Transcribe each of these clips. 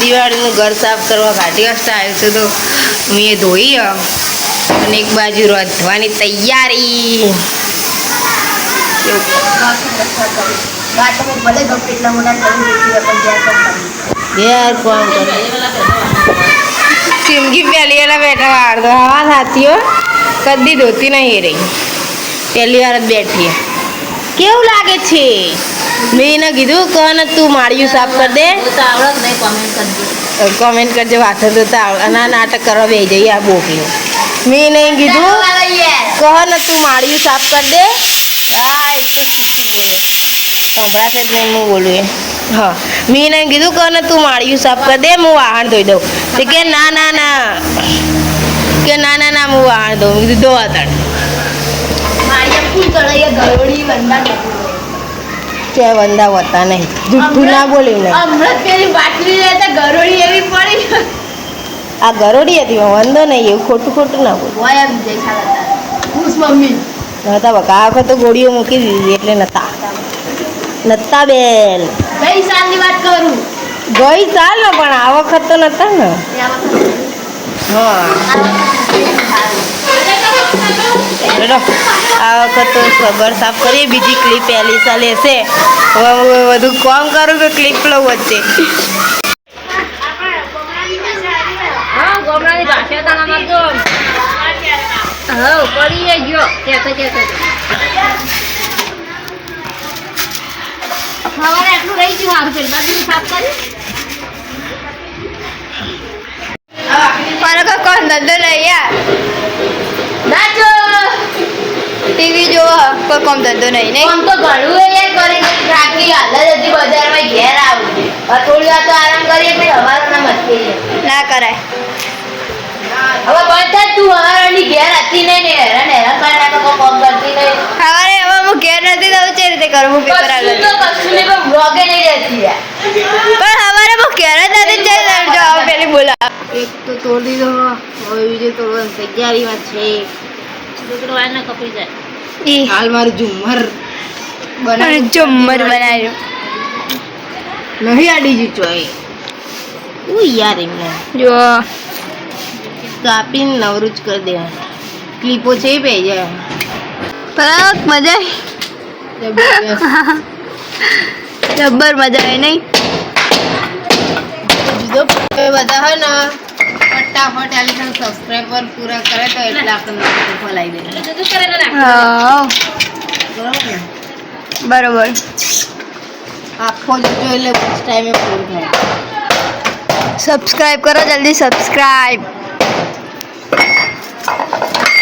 દિવાળીનું ઘર સાફ કરવા ઘાટી આવ્યું છે તો મેં ધોઈ અને એક બાજુ રાંધવાની તૈયારી. ચિમકી પહેલી વાર બેઠા વાળતો હવા સાથીઓ કદી ધોતી નહીં રહી. પહેલી વાર જ બેઠી. કેવું લાગે છે? મેં એને કીધું કોને તું માળિયું સાફ કરી દે? તો કોમેન્ટ કરજો. કરજો વાસણ ધોતા અને નાટક કરવા બે જઈએ આ બોકલી. મેં નહીં કીધું કોને તું માળિયું સાફ કરી દે? હા તો સંભળાશે જ નહીં હું બોલું એ હા. મેં નહીં કીધું કહો ને તું માળિયું સાફ કરી દે હું વાહણ ધોઈ દઉં. તે કે ના ના ના. કે ના ના ના હું વાહણ કીધું ધોવા તણ. ફૂલ વંદા નથી. કે વંદા હોતા નહીં. જુઠ્ઠું ના બોલ્યું નહીં હમણાં પેલી બાટલી લે ગરોળી એવી પડી. આ ગરોડી હતી વંદો નહીં એવું ખોટું ખોટું ના બોલ. હોય એમ ખુશ મમ્મી. નતા બકા આ વખત તો ગોળીઓ મૂકી દીધી એટલે નતા. નતા બેન. ગઈ સાલની વાત કરું. ગઈ સાલ પણ આ વખત તો નતા ને. હા. હેડો આ વખત તો ઘર સાફ કરીએ બીજી ક્લિપ એલિસા લેશે હવે હું બધું કોમ કરું કે ક્લિપ લઉં વચ્ચે? હા ગોમડાની ભાષા તાણામાં તો હા પડી ગયો કહેતો કહેતો સવારે આટલું રહી ગયું સારું પેલું બાજુ સાફ કરી. મારો કોઈ ધંધો નહીં યાર. કોઈ કોમ ધંધો નહીં નહીં? આમ તો ઘણું એ યાર કરી રાખી હાલ જ બજારમાં ઘેર આવું હવે થોડી વાર તો આરામ કરીએ પછી હવારના મસ્તી ના કરાય. હવે બધા તું હવારની ઘેર હતી નહીં ને હેરાન હેરાન કરી નાખો કામ કરતી નહીં. સવારે હવે હું ઘેર નથી તો ચે રીતે કરું હું પેપર આગળ તો કશું નહીં પણ બ્લોગે નહીં રહેતી યાર. પણ સવારે હું ઘેર જ નથી જે જો હવે પેલી બોલા? એક તો તોડી દો હવે બીજું તોડવાની તૈયારીમાં છે. છોકરો આને કપી જાય. ઈ હાલ મારું ઝુમર અને બનાવી ઝુમ્મર બનાવ્યું. નહીં આડી જુ ચોય ઉ યાર એમને. જો. કાપીને નવરું જ કરી દેવાનું. ક્લિપો છે એ પે જાય. બરાબર મજા જબ્બર મજા આવે નહીં? બીજો બધા હે ને ફટાફટ આ લીધા સબસ્ક્રાઈબર પૂરા કરે તો એટલે આપણને ફલાઈ દે એટલે તું કરે ને હા. બરોબર. ને બરોબર આખો જોજો એટલે બસ ટાઈમે પૂરું થાય. સબસ્ક્રાઇબ કરો જલ્દી સબસ્ક્રાઇબ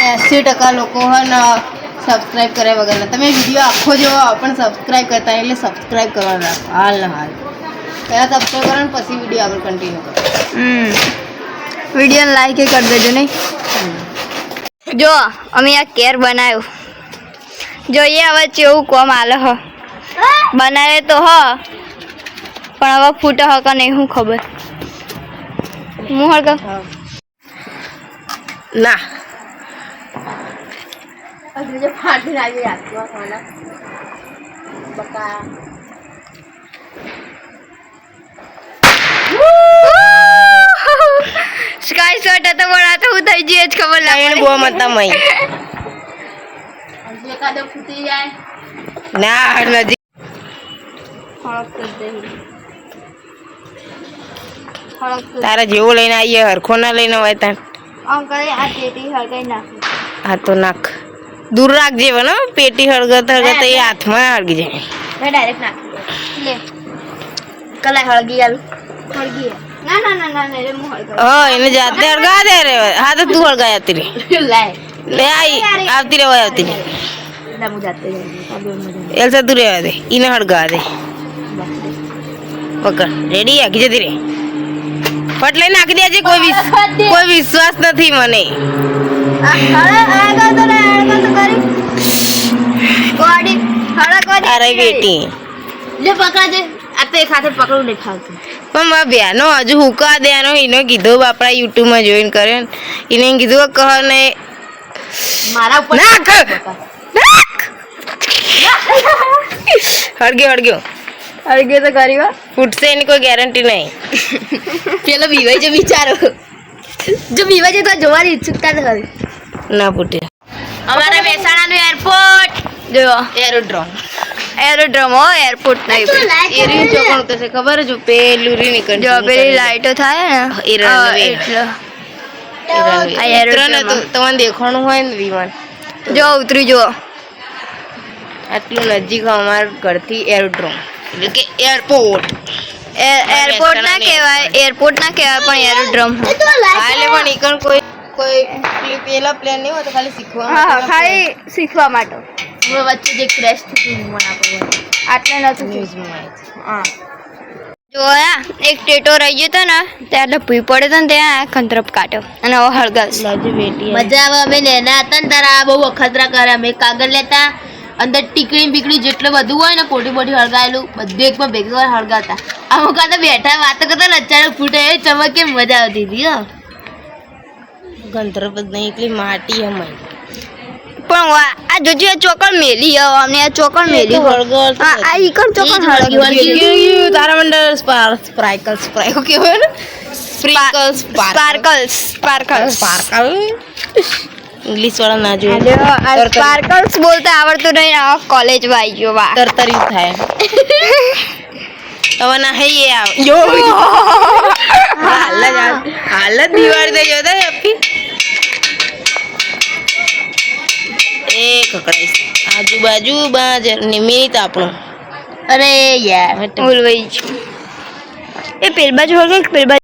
એંસી ટકા લોકો હે ને સબસ્ક્રાઈબ કર્યા વગરના. તમે વીડિયો આખો જોવો પણ સબસ્ક્રાઈબ કરતા નહીં, એટલે સબસ્ક્રાઈબ કરવાનું. રાખો હાલ ને હાલ. પહેલાં સબસ્ક્રાઈબ કરો ને પછી વીડિયો આગળ કન્ટિન્યુ કરો. હમ વીડિયો લાઈક એ કરી દેજો નહીં. જો અમે આ કેર બનાવ્યું. જોઈએ હવે કેવું કોમ આલે હ. બનાવે તો હ પણ હવે ફૂટે હ કે નહીં હું ખબર. હું હળક ના. ફાટી લાગી રાખવા બકા. શોટ હતો પણ આ તો હું થઈ જઈએ જ ખબર લાગે. એને બહુ મત તમે એકાદો ફૂટી જાય. ના નજીક. તારા જેવું લઈને આવીએ હરખો ના લઈને હોય ત્યાં અંકલ આ પેટી હળગાઈ નાખી. હા તો નાખ. દૂર રાખજે ને પેટી હળગત હળગત એ હાથમાં હળગી જાય. ડાયરેક્ટ નાખી લે. કલાઈ હળગી આલું. હળગી ના ના ના ના ના રે હું હળગાઈ હા એને જાતે હળગા દે રે હા તો તું હળગાય આવતી રે લાય લે આઈ આવતી રે હોય આવતી રે એટલે હું જાતે જઈ એલસા તું રહેવા દે એને હળગા દે પકડ રેડી આખી જતી રે ફટ લઈને નાખી દેજે કોઈ વિસ- કોઈ વિશ્વાસ નથી મને હળગ તો રે હળગ તો કરી કોડી હળગ કોડી અરે બેટી લે પકડજે આ તો એક હાથે પકડું નહીં ફાવતું પણ મારા બેનો હજુ હુકા દેનો એનો કીધું બાપડા યુટ્યુબમાં જોઈન કરે ને. એને કીધું કહો ને. મારા ઉપર નાખ નાખ હળગ્યો હળગ્યો. હળગ્યો તો કરી વા ફૂટશે એની કોઈ ગેરંટી નહીં. પેલો બીવાય જો બિચારો જો બીવાય છે તો જોવાની ઉત્સુકતા જ ખરી ના ફૂટે. અમારા મહેસાણાનું એરપોર્ટ જો એરોડ્રોમ એરોડ્રોમ હો એરપોર્ટ નહીં એરી ચોકણ થશે ખબર? જો પેલું રી નીકળ જો પેલી લાઈટો થાય ને? એ. એટલે. તમને દેખાણું હોય ને વિમાન. જો ઉતરી જુઓ. આટલું નજીક અમાર ઘરથી એરોડ્રોમ એટલે કે એરપોર્ટ એરપોર્ટ ના કહેવાય. એરપોર્ટ ના કહેવાય પણ એરોડ્રોમ હા એટલે પણ ઈકણ કોઈ કોઈ પેલા પ્લેન નહીં હોય તો ખાલી શીખવા હા ખાલી શીખવા માટે. હવે વચ્ચે જે ક્રેશ થયું મને આપણું આટલે આવે છે. હા. જોયા એક ટેટો રહી ગયો હતો ને ત્યાં ભૂઈ પડે તો ને ત્યાં ખંતરપ કાઢ્યો અને હવે હળગાશ મજા આવે અમે નેના હતા ને તારા બહુ અખતરા કરે. અમે કાગળ લેતા અંદર ટીકડી બીકડી જેટલું બધું હોય ને પોટી પોટી હળગાયેલું. બધું એકમાં ભેગું હળગાતા હળગાવતા. અમુક આ તો બેઠા વાતો કરતા ને અચાનક ફૂટે. એ ચમકે મજા આવતી હતી હો. ગંધર્વ નહીં એટલી માટી અમારી. પણ વા- આ જોજો આ ચોકડ મેલી હવે અમને આ ચોકડ મેલી. હળગળ આ આ ઈકણ ચોકડ ઈ જ હળગી હળગી ગઈ. તારા મંડળ સ્પાર્કલ સ્પ્રાઇકલ કેવાય ને? Sprinkle sparkles sparkles sparkle. English વાળા ના જો સ્પાર્કલ્સ બોલતા આવડતું નહીં. આ કોલેજમાં આવી ગયો વા. તરતર્યું થાય. હવે ના હે એ આવે જો. હાલ જ આ- હાલ જ દિવાળી થઈ જતા એ કકડાઈશ આજુબાજુ બાજ નિમિત આપણું. અરે યાર ઉલવાઈ ગયું. એ પેલ બાજુ કે પેલ બાજુ